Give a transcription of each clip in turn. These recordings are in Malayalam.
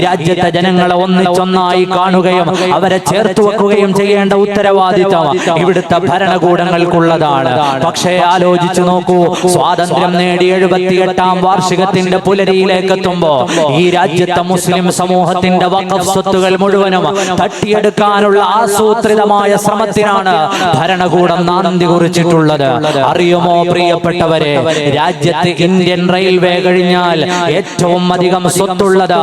രാജ്യത്തെ ജനങ്ങളെ ഒന്നിച്ചൊന്നായി കാണുകയും അവരെ ചേർത്ത് വെക്കുകയും ചെയ്യേണ്ട ഉത്തരവാദിത്തം ഇവിടുത്തെ ഭരണകൂടങ്ങൾക്കുള്ളതാണ്. പക്ഷേ ആലോചിച്ചു നോക്കൂ സ്വാതന്ത്ര്യം നേടി എഴുപത്തിയെട്ടാം വാർഷികത്തിന്റെ പുലരിയിലേക്ക് എത്തുമ്പോ ഈ രാജ്യത്തെ മുസ്ലിം സമൂഹത്തിന്റെ വഖഫ് സ്വത്തുകൾ മുഴുവനും തട്ടിയെടുക്കാനുള്ള ആസൂത്രിതമായ ശ്രമത്തിനാണ് ഭരണകൂടം നാന്തി കുറിച്ചിട്ടുള്ളത്. അറിയുമോ പ്രിയപ്പെട്ടവരെ രാജ്യത്ത് ഇന്ത്യൻ റെയിൽവേ കഴിഞ്ഞാൽ ഏറ്റവും അധികം സ്വത്തുള്ളത്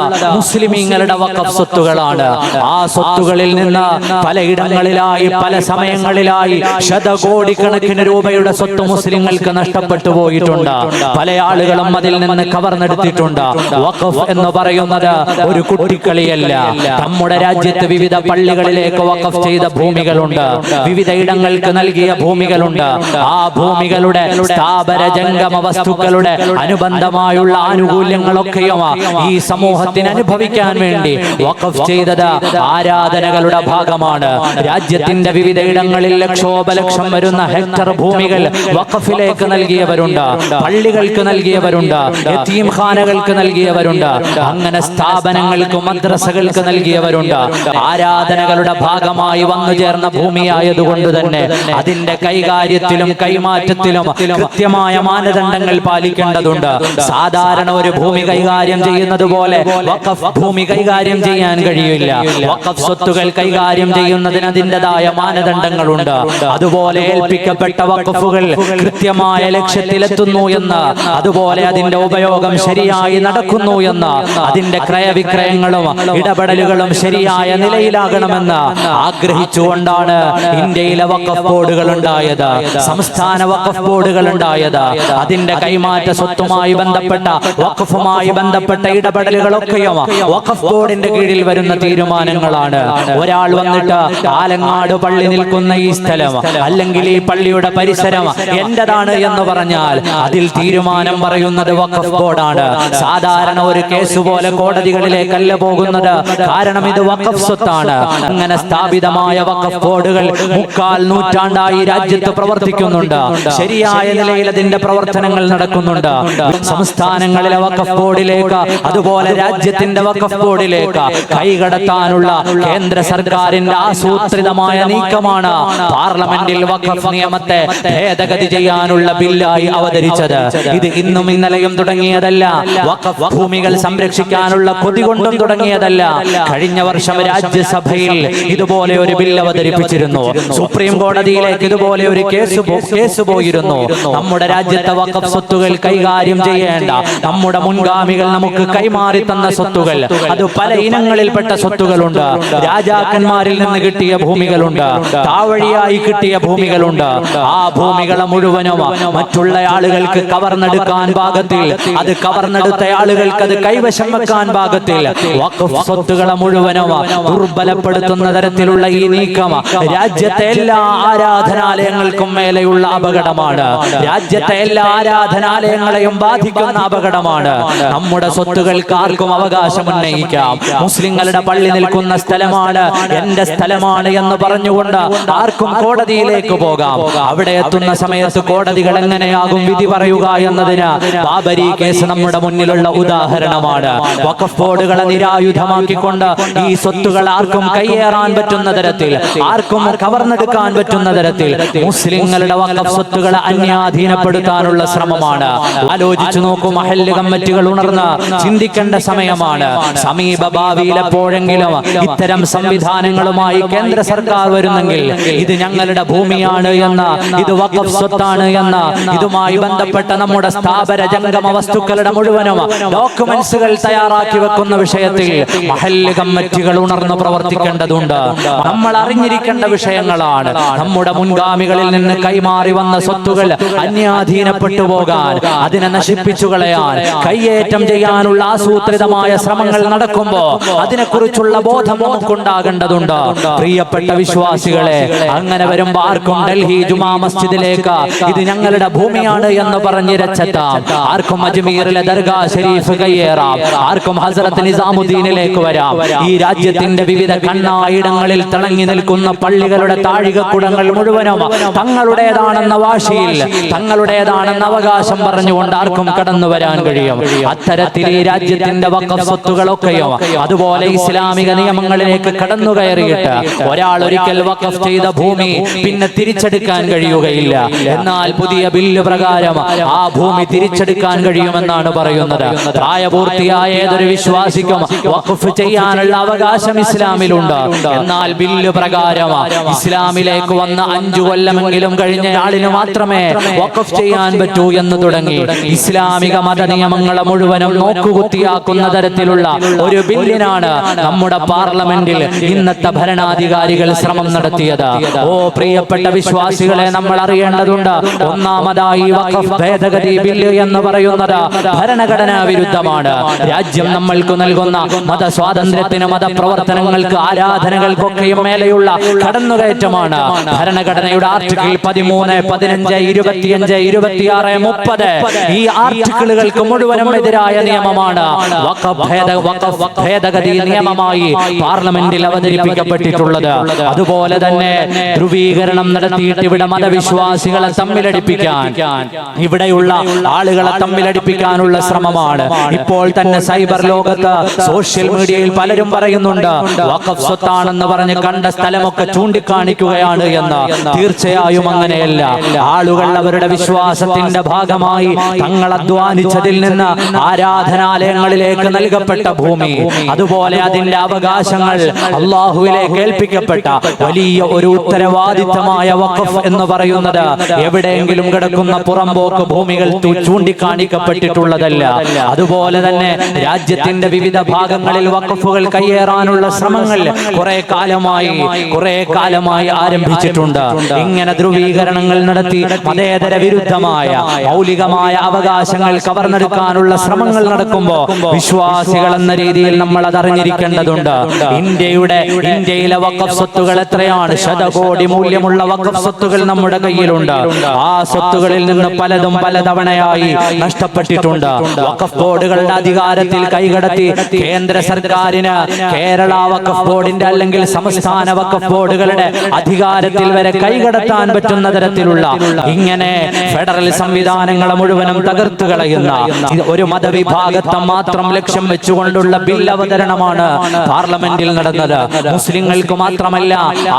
മുസ്ലിമീങ്ങളുടെ വഖഫ് സ്വത്തുകളാണ്. ആ സ്വത്തുകളിൽ നിന്ന് പലയിടങ്ങളിലായി പല സമയങ്ങളിലായി ശതകോടിക്കണക്കിന് രൂപയുടെ സ്വത്ത് മുസ്ലിങ്ങൾക്ക് നഷ്ടപ്പെട്ടു പോയിട്ടുണ്ട്. പല ആളുകളും അതിൽ നിന്ന് കവർന്നെടുത്തിട്ടുണ്ട്. വഖഫ് എന്ന് പറയുന്നത് ഒരു കുട്ടിക്കളിയല്ല. നമ്മുടെ രാജ്യത്ത് വിവിധ പള്ളികളിലേക്ക് വഖഫ് ചെയ്ത ഭൂമികളുണ്ട്. വിവിധ ഇടങ്ങൾക്ക് നൽകിയ ഭൂമികളുണ്ട്. ആ ഭൂമികളുടെ സ്ഥാപന ജംഗമ വസ്തുക്കളുടെ അനുബന്ധമായുള്ള ആനുകൂല്യങ്ങളൊക്കെയും ഈ സമൂഹത്തിന് അനുഭവിക്കാൻ വേണ്ടി വഖഫ് ചെയ്തത് ആരാധനകളുടെ ഭാഗമാണ്. രാജ്യത്തിന്റെ വിവിധയിടങ്ങളിൽ ലക്ഷോപലക്ഷം വരുന്ന ഹെക്ടർ ഭൂമികൾ വഖഫിലേക്ക് നൽകിയവരുണ്ട്. പള്ളികൾക്ക് നൽകിയവരുണ്ട്. ഖാനകൾക്ക് നൽകിയവരുണ്ട്. അങ്ങനെ സ്ഥാപനങ്ങൾക്ക് മദ്രസകൾക്ക് നൽകിയവരുണ്ട്. ആരാധനകളുടെ ഭാഗമായി വന്നു ചേർന്ന ഭൂമിയായതുകൊണ്ട് തന്നെ അതിന്റെ കൈകാര്യത്തിലും കൈമാറ്റത്തിലും കൃത്യമായ മാനദണ്ഡങ്ങൾ പാലിക്കേണ്ടതുണ്ട്. സാധാരണ ഒരു ഭൂമി കൈകാര്യം ചെയ്യുന്നത് പോലെ വഖഫ് ഭൂമി കൈകാര്യം ചെയ്യാൻ കഴിയില്ല. വഖഫ് സ്വത്തുകൾ കൈകാര്യം ചെയ്യുന്നതിന് അതിന്റെതായ മാനദണ്ഡങ്ങളുണ്ട്. അതുപോലെ ഏൽപ്പിക്കപ്പെട്ട വഖഫുകൾ കൃത്യമായ ലക്ഷ്യത്തിലെത്തുന്നു എന്ന്. അതുപോലെ അതിന്റെ ഉപയോഗം ശരിയായി നടക്കുന്നു എന്ന്. അതിന്റെ ക്രയവിക്രയങ്ങളും ഇടപെടലുകളും ശരിയായ നിലയിലാകണമെന്ന് ആഗ്രഹിച്ചുകൊണ്ടാണ് ഇന്ത്യയിലെ വഖഫ് ബോർഡുകൾ ഉണ്ടായത്. സംസ്ഥാന വഖഫ് ബോർഡുകൾ ഉണ്ടായത്. അതിന്റെ കൈമാറ്റ സ്വത്തുമായി ബന്ധപ്പെട്ട വഖഫുമായി ബന്ധപ്പെട്ട ഇടപെടലുകളൊക്കെയും വഖഫ് ബോർഡിന്റെ കീഴിൽ വരുന്ന തീരുമാനങ്ങളാണ്. ഒരാൾ വന്നിട്ട് ആലങ്ങാട് പള്ളി നിൽക്കുന്ന ഈ സ്ഥലം അല്ലെങ്കിൽ ഈ പള്ളിയുടെ പരിസരം എന്റേതാണ് എന്ന് പറഞ്ഞാൽ അതിൽ തീരുമാനം പറയുന്നത് വഖഫ് ബോർഡാണ്. സാധാരണ ഒരു കേസ് പോലെ കോടതികളിലേക്കല്ല പോകുന്നത്. കാരണം ഇത് വഖഫ് സ്വത്താണ്. അങ്ങനെ സ്ഥാപിതമായ വഖഫ് ബോർഡുകൾ മുക്കാൽ നൂറ്റാണ്ടായി രാജ്യത്ത് പ്രവർത്തിക്കുന്നുണ്ട്. ശരിയായ നിലയിൽ അതിന്റെ പ്രവർത്തനങ്ങൾ നടക്കുന്നുണ്ട്. സംസ്ഥാനങ്ങളിലെ വഖഫ് ബോർഡിലേക്ക് അതുപോലെ രാജ്യത്തിന്റെ വഖഫ് ബോർഡിലേക്ക് കൈകടത്താനുള്ള കേന്ദ്ര സർക്കാരിന്റെ ആസൂത്രിതമായ നീക്കമാണ് പാർലമെന്റിൽ വഖഫ് നിയമത്തെ ഭേദഗതി ചെയ്യാനുള്ള ബില്ലായി അവതരിച്ചത്. ഇത് ഇന്നും ഇന്നലെയും തുടങ്ങിയതല്ല. വഖഫ് ഭൂമികൾ സംരക്ഷിക്കാനുള്ള കൊതി കൊണ്ടും തുടങ്ങിയതല്ല. കഴിഞ്ഞ വർഷം രാജ്യസഭയിൽ ഇതുപോലെ ഒരു ബില്ല് അവതരിപ്പിച്ചിരുന്നു. സുപ്രീം കോടതിയിലേക്ക് ഇതുപോലെ ഒരു കേസ് കേസ് പോയിരുന്നു. നമ്മുടെ രാജ്യത്തെ വഖഫ് സ്വത്തുകൾ കൈകാര്യം ചെയ്യേണ്ട. നമ്മുടെ മുൻഗാമികൾ നമുക്ക് കൈമാറി തന്ന സ്വത്തുകൾ. അത് പല ഇനങ്ങളിൽപ്പെട്ട സ്വത്തുകളുണ്ട്. രാജാക്കന്മാരിൽ നിന്ന് കിട്ടിയ ഭൂമികളുണ്ട്. താവഴിയായി കിട്ടിയ ഭൂമികളുണ്ട്. ആ ഭൂമികളെ മുഴുവനും മറ്റുള്ള ആളുകൾക്ക് കവർന്നെടുക്കാൻ പാകത്തിൽ അത് കവർന്നെടുത്ത ആളുകൾക്ക് അത് കൈവശം വെക്കാൻ പാകത്തിൽ സ്വത്തുകളെ മുഴുവനും ദുർബലപ്പെടുത്തുന്ന തരത്തിലുള്ള ഈ നീക്കം. രാജ്യത്തെ എല്ലാ ആരാധനാലയങ്ങൾക്കും മേലെയുള്ള അപകടമാണ്. രാജ്യത്തെ എല്ലാ ആരാധനാലയങ്ങളെയും ബാധിക്കുന്ന അപകടമാണ്. നമ്മുടെ സ്വത്തുകൾക്ക് ആർക്കും അവകാശം ഉന്നയിക്കാം. മുസ്ലിങ്ങളുടെ പള്ളി നിൽക്കുന്ന സ്ഥലമാണ്. എന്റെ സ്ഥലമാണ് എന്ന് പറഞ്ഞുകൊണ്ട് ആർക്കും കോടതിയിലേക്ക് പോകാം. അവിടെ എത്തുന്ന സമയത്ത് കോടതികൾ എങ്ങനെയാകും വിധി പറയുക എന്നതിന് ബാബരി കേസ് നമ്മുടെ മുന്നിലുള്ള ഉദാഹരണമാണ്. വഖഫ് ബോർഡുകളെ നിരായുധമാക്കിക്കൊണ്ട് ഈ സ്വത്തുകൾ ആർക്കും കയ്യേറാൻ പറ്റുന്ന തരത്തിൽ ആർക്കും കവർന്നെടുക്കാൻ പറ്റുന്ന തരത്തിൽ മുസ്ലിങ്ങളുടെ വഖഫ് സ്വത്തുകളെ അന്യാധീനപ്പെടുത്താനുള്ള ശ്രമമാണ്. ആലോചിച്ചു നോക്കും മഹല്ല് കമ്മിറ്റികൾ ഉണർന്ന് ചിന്തിക്കേണ്ട സമയമാണ്. സമീപ ഭാവിയിൽ എപ്പോഴെങ്കിലും ഇത്തരം സംവിധാനങ്ങളുമായി കേന്ദ്ര സർക്കാർ വരുന്നെങ്കിൽ ഇത് ഞങ്ങളുടെ ഭൂമിയാണ് എന്ന ഇത് വഖഫ് സ്വത്താണ് എന്ന ഇതുമായി ബന്ധപ്പെട്ട നമ്മുടെ സ്ഥാപന ജംഗമ വസ്തുക്കളുടെ മുഴുവനും ഡോക്യുമെന്റ്സുകൾ തയ്യാറാക്കി വെക്കുന്ന വിഷയത്തിൽ മഹല്ല് കമ്മിറ്റികൾ ഉണർന്നു പ്രവർത്തിക്കേണ്ടതുണ്ട്. നമ്മൾ അറിഞ്ഞിരിക്കേണ്ട വിഷയങ്ങളാണ്. നമ്മുടെ മുൻഗാമികളിൽ നിന്ന് കൈമാറി വന്ന സ്വത്തുകൾ അന്യാധീനപ്പെട്ടു പോകാൻ അതിനെ നശിപ്പിച്ചു കളയാൻ കയ്യേറ്റം ചെയ്യാനുള്ള ആസൂത്രിതമായ ശ്രമങ്ങൾ നടക്കുമ്പോ അതിനെക്കുറിച്ചുള്ള ബോധം നമുക്കുണ്ടാകേണ്ടതുണ്ട്. പ്രിയപ്പെട്ട വിശ്വാസികളെ അങ്ങനെ വരുമ്പോ ആർക്കും ഡൽഹി ജുമാ മസ്ജിദിലേക്ക് ഇത് ഞങ്ങളുടെ ഭൂമിയാണ് എന്ന് പറഞ്ഞു രച്ചെത്താം. ആർക്കും അജ്മീറിലെ ദർഗാ ഷെരീഫ് കയ്യേറാം ആർക്കും ഹസരത്ത് നിസാമുദ്ദീനിലേക്ക് വരാം. ഈ രാജ്യത്തിന്റെ വിവിധ കണ്ണായിടങ്ങളിൽ തിളങ്ങി നിൽക്കുന്ന പള്ളികളുടെ താഴികക്കുടങ്ങൾ മുഴുവനും തങ്ങളുടേതാണെന്ന വാശിയിൽ തങ്ങളുടേതാണെന്ന അവകാശം പറഞ്ഞുകൊണ്ട് ആർക്കും കടന്നു വരാൻ കഴിയും. അത്തരത്തിൽ ഈ രാജ്യത്തിന്റെ വക്കഫ് സ്വത്തുകൾ അതുപോലെ ഇസ്ലാമിക നിയമങ്ങളിലേക്ക് കടന്നു കയറിയിട്ട് ഒരാൾ ഒരിക്കൽ വഖഫ് ചെയ്ത ഭൂമി പിന്നെ തിരിച്ചെടുക്കാൻ കഴിയുകയില്ല. എന്നാൽ പുതിയ ബില്ല് പ്രകാരം ആ ഭൂമി തിരിച്ചെടുക്കാൻ കഴിയുമെന്നാണ് പറയുന്നത്. പ്രായപൂർത്തിയായ ഏതൊരു വിശ്വാസിക്കും വഖഫ് ചെയ്യാനുള്ള അവകാശം ഇസ്ലാമിലുണ്ട്. എന്നാൽ ബില്ല് പ്രകാരം ഇസ്ലാമിലേക്ക് വന്ന അഞ്ചു കൊല്ലമെങ്കിലും കഴിഞ്ഞ ആളിന് മാത്രമേ വഖഫ് ചെയ്യാൻ പറ്റൂ എന്ന് തുടങ്ങി. ഇസ്ലാമിക മത നിയമങ്ങളെ മുഴുവനും നോക്കുകുത്തിയാക്കുന്ന തരത്തിലുള്ള ഒരു ബില്ലിനാണ് നമ്മുടെ പാർലമെന്റിൽ ഇന്നത്തെ ഭരണാധികാരികൾ ശ്രമം നടത്തിയത്. ഓ പ്രിയപ്പെട്ട വിശ്വാസികളെ നമ്മൾ അറിയേണ്ടതുണ്ട്. ഒന്നാമതായി വഖഫ് ഭേദഗതി ബില്ല് എന്ന് പറയുന്നത് ഭരണഘടനാ വിരുദ്ധമാണ്. രാജ്യം നമ്മൾക്ക് നൽകുന്ന മത സ്വാതന്ത്ര്യത്തിന് മതപ്രവർത്തനങ്ങൾക്ക് ആരാധനകൾക്കൊക്കെയും മേലെയുള്ള കടന്നുകയറ്റമാണ്. ഭരണഘടനയുടെ ആർട്ടിക്കിൾ പതിമൂന്ന് പതിനഞ്ച് ഇരുപത്തിയഞ്ച് ഇരുപത്തിയാറ് മുപ്പത്. ഈ ആർട്ടിക്കിളുകൾക്ക് മുഴുവനും എതിരായ നിയമമാണ് വഖഫ് ഭേദഗതി ഭേദഗതി നിയമമായി പാർലമെന്റിൽ അവതരിപ്പിക്കപ്പെട്ടിട്ടുള്ളത്. അതുപോലെ തന്നെ ധ്രുവീകരണം നടത്തിയിട്ട് ഇവിടെ മതവിശ്വാസികളെ തമ്മിലടിപ്പിക്കാൻ. ഇവിടെയുള്ള ആളുകളെ തമ്മിലടിപ്പിക്കാനുള്ള ശ്രമമാണ്. ഇപ്പോൾ തന്നെ സൈബർ ലോകത്ത് സോഷ്യൽ മീഡിയയിൽ പലരും പറയുന്നുണ്ട് വഖഫ് സ്വത്താണെന്ന് പറഞ്ഞ് കണ്ട സ്ഥലമൊക്കെ ചൂണ്ടിക്കാണിക്കുകയാണ് എന്ന്. തീർച്ചയായും അങ്ങനെയല്ല. ആളുകൾ അവരുടെ വിശ്വാസത്തിന്റെ ഭാഗമായി തങ്ങൾ അധ്വാനിച്ചതിൽ നിന്ന് ആരാധനാലയങ്ങളിലേക്ക് നൽകപ്പെട്ട ഭൂമി. അതുപോലെ അതിന്റെ അവകാശങ്ങൾ അള്ളാഹുവിലേക്ക് കേൾപ്പിക്കപ്പെട്ട വലിയ ഒരു ഉത്തരവാദിത്തമായ വഖഫ് എന്ന് പറയുന്നത് എവിടെയെങ്കിലും കിടക്കുന്ന പുറമ്പോക്ക് ഭൂമികൾ ചൂണ്ടിക്കാണിക്കപ്പെട്ടിട്ടുള്ളതല്ല. അതുപോലെ തന്നെ രാജ്യത്തിന്റെ വിവിധ ഭാഗങ്ങളിൽ വഖഫുകൾ കയ്യേറാനുള്ള ശ്രമങ്ങൾ കുറെ കാലമായി കുറെ കാലമായി ആരംഭിച്ചിട്ടുണ്ട്. ഇങ്ങനെ ധ്രുവീകരണങ്ങൾ നടത്തി മതേതര വിരുദ്ധമായ മൗലികമായ അവകാശങ്ങൾ കവർന്നെടുക്കാനുള്ള ശ്രമങ്ങൾ നടക്കുമ്പോൾ വിശ്വാസികൾ എന്ന രീതിയിൽ നമ്മൾ അത് അറിഞ്ഞിരിക്കേണ്ടതുണ്ട്. ഇന്ത്യയുടെ ഇന്ത്യയിലെ വക്കഫ് സ്വത്തുകൾ എത്രയാണ്? ശതകോടി മൂല്യമുള്ള വക്കഫ് സ്വത്തുകൾ നമ്മുടെ കയ്യിലുണ്ട്. ആ സ്വത്തുകളിൽ നിന്ന് പലതും പലതവണയായി നഷ്ടപ്പെട്ടിട്ടുണ്ട്. വക്കഫ് ബോർഡുകളുടെ അധികാരത്തിൽ കൈകടത്തി കേന്ദ്ര സർക്കാരിന് കേരള വക്കഫ് ബോർഡിന്റെ അല്ലെങ്കിൽ സംസ്ഥാന വക്കഫ് ബോർഡുകളുടെ അധികാരത്തിൽ വരെ കൈകടത്താൻ പറ്റുന്ന തരത്തിലുള്ള ഇങ്ങനെ ഫെഡറൽ സംവിധാനങ്ങളെ മുഴുവനും തകർത്തു കളയുന്ന ഒരു മതവിഭാഗത്തെ മാത്രം ലക്ഷ്യം വെച്ചുകൊണ്ടുള്ള ബിൽ അവതരണമാണ് പാർലമെന്റിൽ നടന്നത്. മുസ്ലിങ്ങൾക്ക് മാത്രമല്ല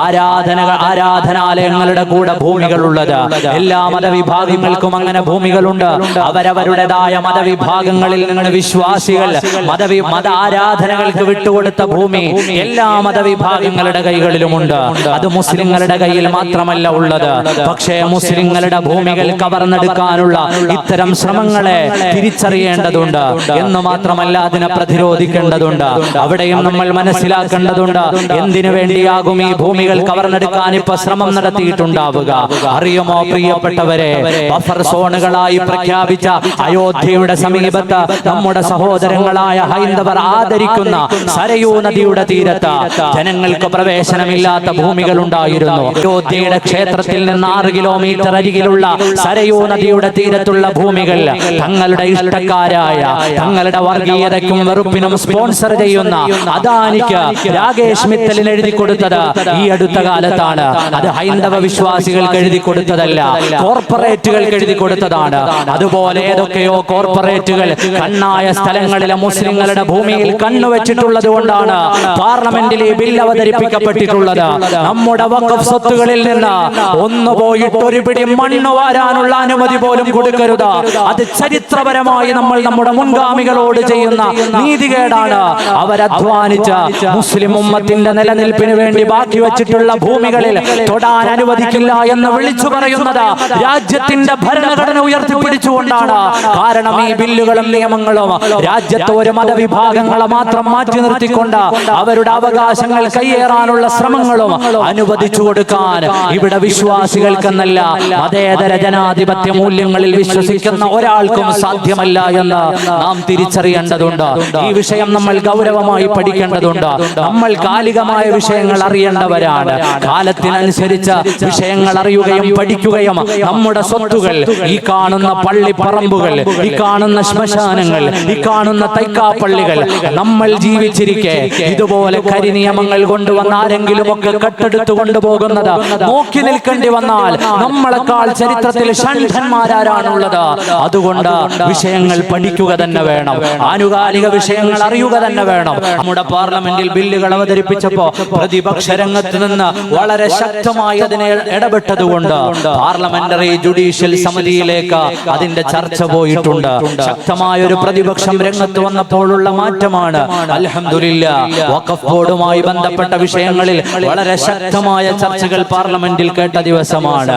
ആരാധന ആരാധനാലയങ്ങളുടെ കൂടെ ഭൂമികളുള്ളത്. എല്ലാ മതവിഭാഗങ്ങൾക്കും അങ്ങനെ ഭൂമികളുണ്ട്. അവരവരുടേതായ മതവിഭാഗങ്ങളിൽ നിന്ന് വിശ്വാസികൾ മതവി മത ആരാധനകൾക്ക് വിട്ടുകൊടുത്ത ഭൂമി എല്ലാ മതവിഭാഗങ്ങളുടെ കൈകളിലുമുണ്ട്. അത് മുസ്ലിങ്ങളുടെ കയ്യിൽ മാത്രമല്ല ഉള്ളത്. പക്ഷേ മുസ്ലിങ്ങളുടെ ഭൂമികൾ കവർന്നെടുക്കാനുള്ള ഇത്തരം ശ്രമങ്ങളെ തിരിച്ചറിയേണ്ടതുണ്ട്. എന്ന് മാത്രമല്ല അതിനെ പ്രതിരോധിക്കേണ്ടതുണ്ട്. അവിടെയും നമ്മൾ മനസ്സിലാക്കേണ്ടതുണ്ട്. എന്തിനു വേണ്ടിയാകും ഈ ഭൂമികൾ കവർന്നെടുക്കാൻ ഇപ്പൊ ശ്രമം നടത്തിയിട്ടുണ്ടാവുക? അറിയുമോ പ്രിയപ്പെട്ടവരെ? ബഫർ സോണുകളായി പ്രഖ്യാപിച്ച അയോധ്യയുടെ സമീപത്ത് നമ്മുടെ സഹോദരങ്ങളായ ഹൈന്ദവർ ആദരിക്കുന്ന സരയൂ നദിയുടെ തീരത്ത് ജനങ്ങൾക്ക് പ്രവേശനമില്ലാത്ത ഭൂമികൾ ഉണ്ടായിരുന്നു. അയോധ്യയുടെ ക്ഷേത്രത്തിൽ നിന്ന് ആറ് കിലോമീറ്റർ അരികിലുള്ള സരയൂ നദിയുടെ തീരത്തുള്ള ഭൂമികൾ തങ്ങളുടെ ഇഷ്ടക്കാരായ തങ്ങളുടെ വർഗീയതയ്ക്കും വെറുപ്പിനും സ്പോൺസർ ചെയ്യുന്ന അദാനിക്ക് രാകേഷ് മിത്തലിന് എഴുതി കൊടുത്തത് ഈ അടുത്ത കാലത്താണ് അത് ഹൈന്ദവ വിശ്വാസികൾക്ക് എഴുതി കൊടുത്തതല്ല. കോർപ്പറേറ്റുകൾക്ക് എഴുതി കൊടുത്തതാണ്. അതുപോലെ ഏതൊക്കെയോ കോർപ്പറേറ്റുകൾ കണ്ണായ സ്ഥലങ്ങളിലെ മുസ്ലിങ്ങളുടെ ഭൂമിയിൽ കണ്ണുവെച്ചിട്ടുള്ളത് കൊണ്ടാണ് പാർലമെന്റിൽ ഈ ബിൽ അവതരിപ്പിക്കപ്പെട്ടിട്ടുള്ളത്. നമ്മുടെ വഖഫ് സ്വത്തുകളിൽ നിന്ന് ഒന്ന് പോയിട്ട് ഒരു പിടി മണ്ണ് വാരാനുള്ള അനുമതി പോലും കൊടുക്കരുത്. അത് ചരിത്രപരമായി നമ്മൾ നമ്മുടെ മുൻഗാമികളോട് ചെയ്യുന്ന നീതികേടാണ്. അവരധ്വാനിച്ച മുസ്ലിം ഉമ്മത്തിന്റെ നിലനിൽപ്പിന് വേണ്ടി ബാക്കി വെച്ചിട്ടുള്ള ഭൂമികളിൽ തൊടാൻ അനുവദിക്കില്ല എന്ന് വിളിച്ചു പറയുന്നത് രാജ്യത്തിന്റെ ഭരണഘടന ഉയർത്തിപ്പിടിച്ചുകൊണ്ടാണ്. കാരണം ഈ ബില്ലുകളും നിയമങ്ങളും രാജ്യത്തെ ഒരു മതവിഭാഗങ്ങളെ മാത്രം മാറ്റി നിർത്തിക്കൊണ്ട് അവരുടെ അവകാശങ്ങൾ കയ്യേറാനുള്ള ശ്രമങ്ങളും അനുവദിച്ചു കൊടുക്കാൻ ഇവിടെ വിശ്വാസികൾക്കെന്നല്ല മതേതര ജനാധിപത്യ മൂല്യങ്ങളിൽ വിശ്വസിക്കുന്ന ഒരാൾക്കും സാധ്യമല്ല എന്ന് നാം തിരിച്ചറിയേണ്ടതുണ്ട്. ഈ വിഷയം നമ്മൾ ഗൗരവമായി പഠിക്കേണ്ടതുണ്ട്. നമ്മൾ കാലികമായ വിഷയങ്ങൾ അറിയേണ്ടവരാണ്. കാലത്തിനനുസരിച്ച് വിഷയങ്ങൾ അറിയുകയും പഠിക്കുകയും നമ്മുടെ സ്വത്തുകൾ ഈ കാണുന്ന പള്ളിപ്പറമ്പുകൾ ഈ കാണുന്ന ശ്മശാനങ്ങൾ ഈ കാണുന്ന തൈക്കാപ്പള്ളികൾ നമ്മൾ ജീവിച്ചിരിക്കെ ഇതുപോലെ കരിനിയമങ്ങൾ കൊണ്ടുവന്ന ആരെങ്കിലും ഒക്കെ കെട്ടെടുത്തു കൊണ്ടുപോകുന്നത് നോക്കി നിൽക്കേണ്ടി വന്നാൽ നമ്മളെക്കാൾ ചരിത്രത്തിൽ ഷണ്ഠന്മാരാരാണുള്ളത്. അതുകൊണ്ട് വിഷയങ്ങൾ പഠിക്കുക തന്നെ വേണം. ആനുകാലിക വിഷയം വിഷയങ്ങൾ അറിയുക തന്നെ വേണം. നമ്മുടെ പാർലമെന്റിൽ ബില്ലുകൾ അവതരിപ്പിച്ചപ്പോ പ്രതിപക്ഷ രംഗത്ത് നിന്ന് വളരെ ശക്തമായി അതിനെ ഇടപെട്ടതുകൊണ്ട് പാർലമെന്ററി ജുഡീഷ്യൽ സമിതിയിലേക്ക് അതിന്റെ ചർച്ച പോയിട്ടുണ്ട്. ശക്തമായ ഒരു പ്രതിപക്ഷം രംഗത്ത് വന്നപ്പോഴുള്ള മാറ്റമാണ്. അൽഹംദുലില്ല വഖഫ് ബോർഡുമായി ബന്ധപ്പെട്ട വിഷയങ്ങളിൽ വളരെ ശക്തമായ ചർച്ചകൾ പാർലമെന്റിൽ കേട്ട ദിവസമാണ്.